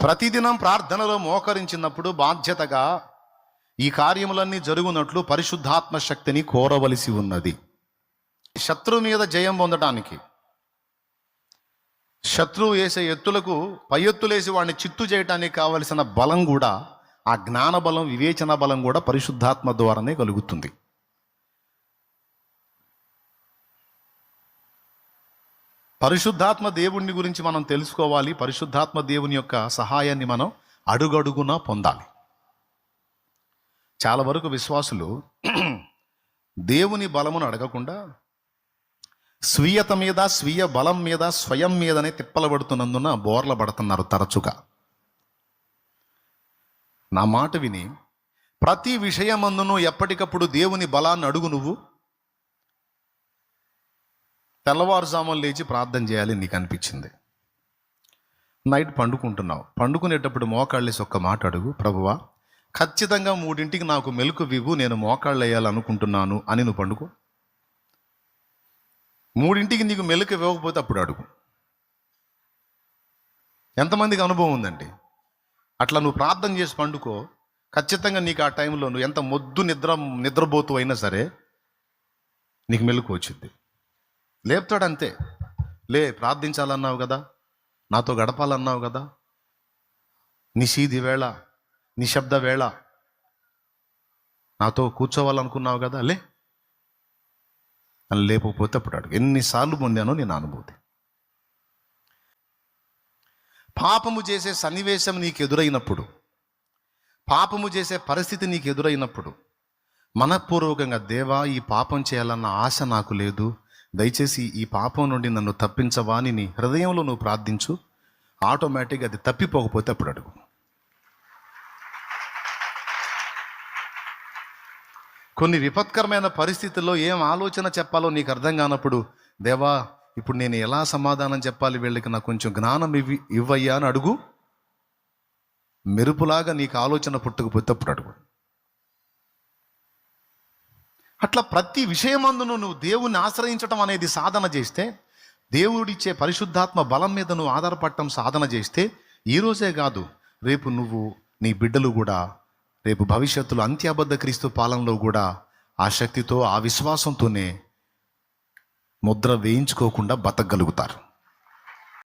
ప్రతిదినం ప్రార్థనలో మోకరించినప్పుడు బాధ్యతగా ఈ కార్యములన్నీ జరుగునట్లు పరిశుద్ధాత్మ శక్తిని కోరవలసి ఉన్నది. శత్రువు మీద జయం పొందడానికి శత్రువు వేసే ఎత్తులకు పై ఎత్తులేసి వాడిని చిత్తు చేయడానికి కావలసిన బలం కూడా ఆ జ్ఞాన బలం వివేచన బలం కూడా పరిశుద్ధాత్మ ద్వారానే కలుగుతుంది. పరిశుద్ధాత్మ దేవుణ్ణి గురించి మనం తెలుసుకోవాలి. పరిశుద్ధాత్మ దేవుని యొక్క సహాయాన్ని మనం అడుగడుగున పొందాలి. చాలా వరకు విశ్వాసులు దేవుని బలమును అడగకుండా స్వీయత మీద స్వీయ బలం మీద స్వయం మీదనే తిప్పలబడుతున్నందున బోర్ల పడుతున్నారు తరచుగా. నా మాట విని ప్రతి విషయమందును ఎప్పటికప్పుడు దేవుని బలాన్ని అడుగు నువ్వు. తెల్లవారుజామున లేచి ప్రార్థన చేయాలి నీకు అనిపించింది. నైట్ పండుకుంటున్నావు. పండుకునేటప్పుడు మోకాళ్ళేసి ఒక్క మాట అడుగు ప్రభువా ఖచ్చితంగా మూడింటికి నాకు మెలకు వివ్వు నేను మోకాళ్ళు వేయాలనుకుంటున్నాను అని నువ్వు పండుకో. మూడింటికి నీకు మెలకు ఇవ్వకపోతే అప్పుడు అడుగు. ఎంతమందికి అనుభవం ఉందండి? అట్లా నువ్వు ప్రార్థన చేసి పండుకో. ఖచ్చితంగా నీకు ఆ టైంలో నువ్వు ఎంత మొద్దు నిద్ర నిద్రపోతూ అయినా సరే నీకు మెలకు వచ్చింది లేపుతాడు అంతే లే ప్రార్థించాలన్నావు కదా నాతో గడపాలన్నావు కదా నిషీది వేళ నిశ్శబ్ద వేళ నాతో కూర్చోవాలనుకున్నావు కదా లే. అని లేకపోతే అప్పుడు అడుగు. ఎన్నిసార్లు పొందానో నేను అనుభూతి. పాపము చేసే సన్నివేశం నీకు ఎదురైనప్పుడు పాపము చేసే పరిస్థితి నీకు ఎదురైనప్పుడు మనపూర్వకంగా దేవా ఈ పాపం చేయాలన్న ఆశ నాకు లేదు దయచేసి ఈ పాపం నుండి నన్ను తప్పించవా అని నీ హృదయంలో నువ్వు ప్రార్థించు. ఆటోమేటిక్గా అది తప్పిపోకపోతే అప్పుడు అడుగు. కొన్ని విపత్కరమైన పరిస్థితుల్లో ఏం ఆలోచన చెప్పాలో నీకు అర్థం కానప్పుడు దేవా ఇప్పుడు నేను ఎలా సమాధానం చెప్పాలి? వీళ్ళకి నాకు కొంచెం జ్ఞానం ఇవి ఇవ్వయ్యా అని అడుగు. మెరుపులాగా నీకు ఆలోచన పుట్టుకుపోతే అప్పుడు అడుగు. అట్లా ప్రతి విషయమందును నువ్వు దేవుణ్ణి ఆశ్రయించటం అనేది సాధన చేస్తే దేవుడిచ్చే పరిశుద్ధాత్మ బలం మీద నువ్వు ఆధారపడటం సాధన చేస్తే ఈరోజే కాదు రేపు నువ్వు నీ బిడ్డలు కూడా రేపు భవిష్యత్తులో అంత్యాబద్ధ క్రీస్తు పాలనలో కూడా ఆ శక్తితో ఆ విశ్వాసంతోనే ముద్ర వేయించుకోకుండా బతకగలుగుతారు.